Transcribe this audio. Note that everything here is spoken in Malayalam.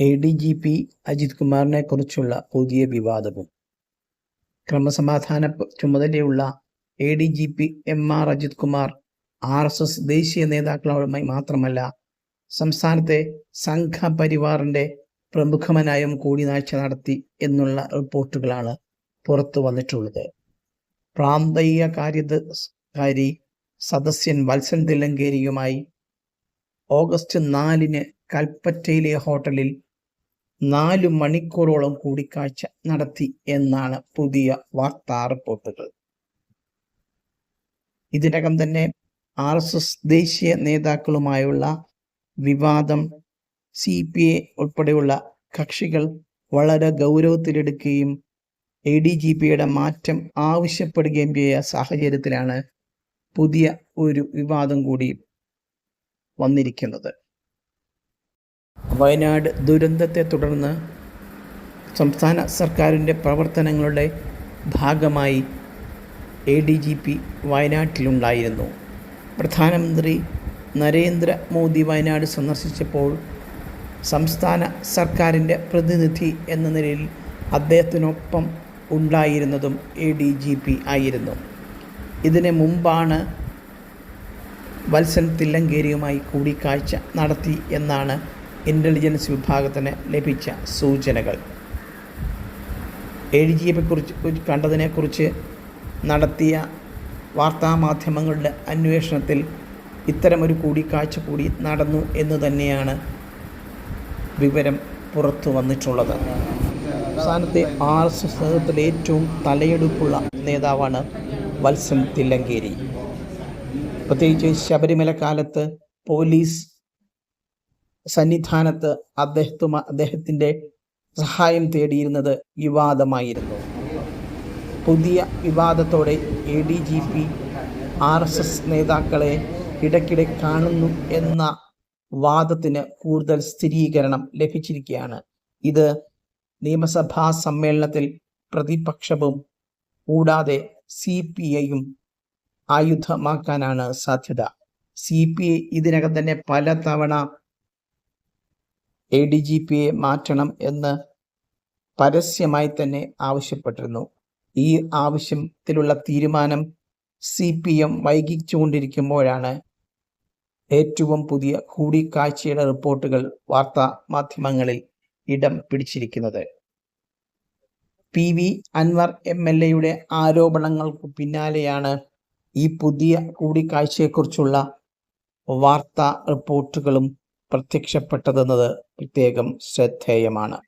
A D G P Ajith കുമാറിനെ കുറിച്ചുള്ള പുതിയ വിവാദവും. ക്രമസമാധാന ചുമതലയുള്ള A D G P M R Ajith Kumar R S S ദേശീയ നേതാക്കളുമായി മാത്രമല്ല സംസ്ഥാനത്തെ സംഘപരിവാറിന്റെ പ്രമുഖമനായും കൂടിക്കാഴ്ച നടത്തി എന്നുള്ള റിപ്പോർട്ടുകളാണ് പുറത്തു വന്നിട്ടുള്ളത്. പ്രാന്തീയ കാര്യകാരി സദസ്യൻ വത്സൻ തില്ലങ്കേരിയുമായി ഓഗസ്റ്റ് നാലിന് കൽപ്പറ്റയിലെ ഹോട്ടലിൽ നാലു മണിക്കൂറോളം കൂടിക്കാഴ്ച നടത്തി എന്നാണ് പുതിയ വാർത്താ റിപ്പോർട്ടുകൾ. ഇതിനകം തന്നെ ആർ എസ് എസ് ദേശീയ നേതാക്കളുമായുള്ള വിവാദം സി പി എ ഉൾപ്പെടെയുള്ള കക്ഷികൾ വളരെ ഗൗരവത്തിലെടുക്കുകയും എ ഡി ജി പിയുടെ മാറ്റം ആവശ്യപ്പെടുകയും ചെയ്ത സാഹചര്യത്തിലാണ് പുതിയ ഒരു വിവാദം കൂടി വന്നിരിക്കുന്നത്. വയനാട് ദുരന്തത്തെ തുടർന്ന് സംസ്ഥാന സർക്കാരിന്റെ പ്രവർത്തനങ്ങളുടെ ഭാഗമായി എ ഡി ജി പി വയനാട്ടിലുണ്ടായിരുന്നു. പ്രധാനമന്ത്രി നരേന്ദ്ര മോദി വയനാട് സന്ദർശിച്ചപ്പോൾ സംസ്ഥാന സർക്കാരിന്റെ പ്രതിനിധി എന്ന നിലയിൽ അദ്ദേഹത്തിനൊപ്പം ഉണ്ടായിരുന്നതും എ ഡി ജി പി ആയിരുന്നു. ഇതിന് മുമ്പാണ് വത്സൻ തില്ലങ്കേരിയുമായി കൂടിക്കാഴ്ച നടത്തി എന്നാണ് ഇന്റലിജൻസ് വിഭാഗത്തിന് ലഭിച്ച സൂചനകൾ. എ ഡി ജി കുറിച്ച് കണ്ടതിനെക്കുറിച്ച് നടത്തിയ വാർത്താമാധ്യമങ്ങളുടെ അന്വേഷണത്തിൽ ഇത്തരമൊരു കൂടിക്കാഴ്ച കൂടി നടന്നു എന്ന് തന്നെയാണ് വിവരം പുറത്തു വന്നിട്ടുള്ളത്. സംസ്ഥാനത്തെ ആർ എസ് എസ് നേതൃത്വത്തിലെ ഏറ്റവും തലയെടുപ്പുള്ള നേതാവാണ് വത്സൻ തില്ലങ്കേരി. പ്രത്യേകിച്ച് ശബരിമല കാലത്ത് പോലീസ് സന്നിധാനത്ത് അദ്ദേഹത്തും അദ്ദേഹത്തിന്റെ സഹായം തേടിയിരുന്നത് വിവാദമായിരുന്നു. പുതിയ വിവാദത്തോടെ A D G P R S S നേതാക്കളെ ഇടയ്ക്കിടെ കാണുന്നു എന്ന വാദത്തിന് കൂടുതൽ സ്ഥിരീകരണം ലഭിച്ചിരിക്കുകയാണ്. ഇത് നിയമസഭാ സമ്മേളനത്തിൽ പ്രതിപക്ഷവും കൂടാതെ സി പി ഐയും ആയുധമാക്കാനാണ് സാധ്യത. സി പി ഐ ഇതിനകം തന്നെ പലതവണ എ ഡി ജി പിയെ മാറ്റണം എന്ന് പരസ്യമായി തന്നെ ആവശ്യപ്പെട്ടിരുന്നു. ഈ ആവശ്യത്തിലുള്ള തീരുമാനം സി പി എം വൈകിച്ചുകൊണ്ടിരിക്കുമ്പോഴാണ് ഏറ്റവും പുതിയ കൂടിക്കാഴ്ചയുടെ റിപ്പോർട്ടുകൾ വാർത്താ മാധ്യമങ്ങളിൽ ഇടം പിടിച്ചിരിക്കുന്നത്. P V Anvar M L എയുടെ ആരോപണങ്ങൾക്ക് പിന്നാലെയാണ് ഈ പുതിയ കൂടിക്കാഴ്ചയെക്കുറിച്ചുള്ള വാർത്താ റിപ്പോർട്ടുകളും പ്രത്യക്ഷപ്പെട്ടതെന്നത് പ്രത്യേകം ശ്രദ്ധേയമാണ്.